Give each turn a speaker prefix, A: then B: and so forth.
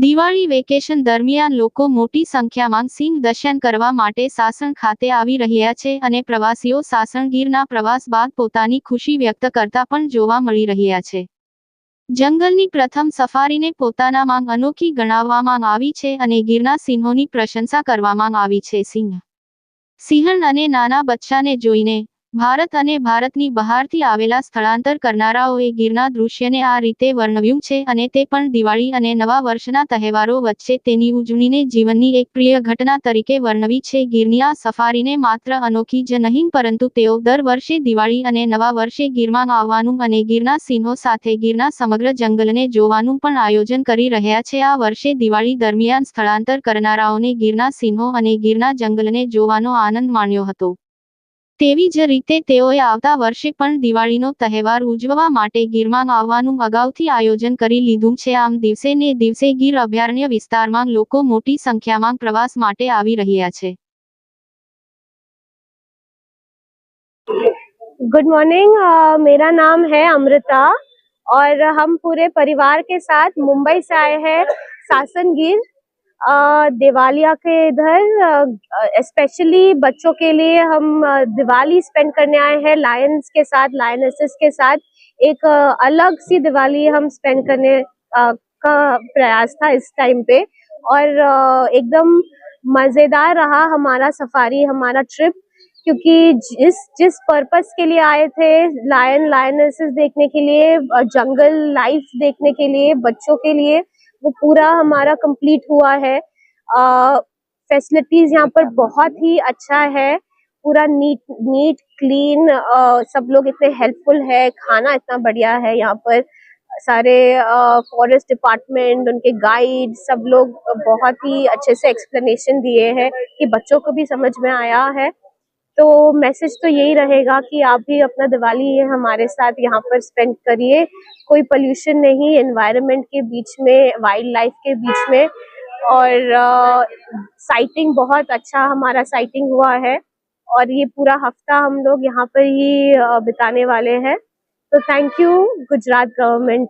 A: Diwali vacation દરમિયાન લોકો મોટી સંખ્યામાં સિંહ દર્શન કરવા માટે સાસણ ખાતે આવી રહ્યા છે અને પ્રવાસીઓ સાસણ ગીરના પ્રવાસ બાદ પોતાની ખુશી વ્યક્ત કરતા પણ જોવા મળી રહ્યા છે. જંગલની પ્રથમ સફારીને પોતાના માંગ અનોખી ગણાવવામાં આવી છે અને ગીરના સિંહોની પ્રશંસા કરવામાં આવી છે સિંહ. સિંહણ અને નાના બચ્ચાને જોઈને ભારત અને ભારતની બહારથી આવેલા સ્થળાંતર કરનારાઓએ ગીરના દૃશ્યને આ રીતે વર્ણવ્યું છે અને તે પણ દિવાળી અને નવા વર્ષના તહેવારો વચ્ચે તેની ઉજવણીને જીવનની એક પ્રિય ઘટના તરીકે વર્ણવી છે. ગીરની આ સફારીને માત્ર અનોખી જ નહીં, પરંતુ તેઓ દર વર્ષે દિવાળી અને નવા વર્ષે ગીરમાં આવવાનું અને ગીરના સિંહો સાથે ગીરના સમગ્ર જંગલને જોવાનું પણ આયોજન કરી રહ્યા છે. આ વર્ષે દિવાળી દરમિયાન સ્થળાંતર કરનારાઓને ગીરના સિંહો અને ગીરના જંગલને જોવાનો આનંદ માણ્યો હતો. તેવી જ રીતે તેઓએ આવતા વર્ષે પણ દિવાળીનો તહેવાર ઉજવવા માટે ગીરમાં આવવાનું અગાઉથી આયોજન કરી લીધું છે આમ દિવસે ને દિવસે ગીર અભયારણ્ય વિસ્તારમાં લોકો મોટી સંખ્યામાં પ્રવાસ માટે આવી રહ્યા છે
B: गुड मॉर्निंग मेरा नाम है अमृता और हम पूरे परिवार के साथ मुंबई से आए हैं सासनगीर अ, दिवालिया के इधर स्पेशली बच्चों के लिए हम दिवाली स्पेंड करने आए हैं लायंस के साथ लायनेसेस के साथ। एक अलग सी दिवाली हम स्पेंड करने का प्रयास था इस टाइम पे। और एकदम मज़ेदार रहा हमारा सफारी हमारा ट्रिप क्योंकि जिस जिस पर्पस के लिए आए थे लायन लायनेसेस देखने के लिए जंगल लाइफ देखने के लिए, बच्चों के लिए वो पूरा हमारा कंप्लीट हुआ है। फैसिलिटीज़ यहाँ पर बहुत ही अच्छा है। पूरा नीट नीट क्लीन सब लोग इतने हेल्पफुल है। खाना इतना बढ़िया है यहाँ पर। सारे फॉरेस्ट डिपार्टमेंट उनके गाइड सब लोग बहुत ही अच्छे से एक्सप्लेनेशन दिए हैं कि बच्चों को भी समझ में आया है। तो मैसेज तो यही रहेगा कि आप भी अपना दिवाली ये हमारे साथ यहाँ पर स्पेंड करिए। कोई पोल्यूशन नहीं एनवायरनमेंट के बीच में वाइल्ड लाइफ के बीच में। और आ, साइटिंग बहुत अच्छा हमारा साइटिंग हुआ है। और ये पूरा हफ़्ता हम लोग यहाँ पर ही बिताने वाले हैं। तो थैंक यू गुजरात गवर्नमेंट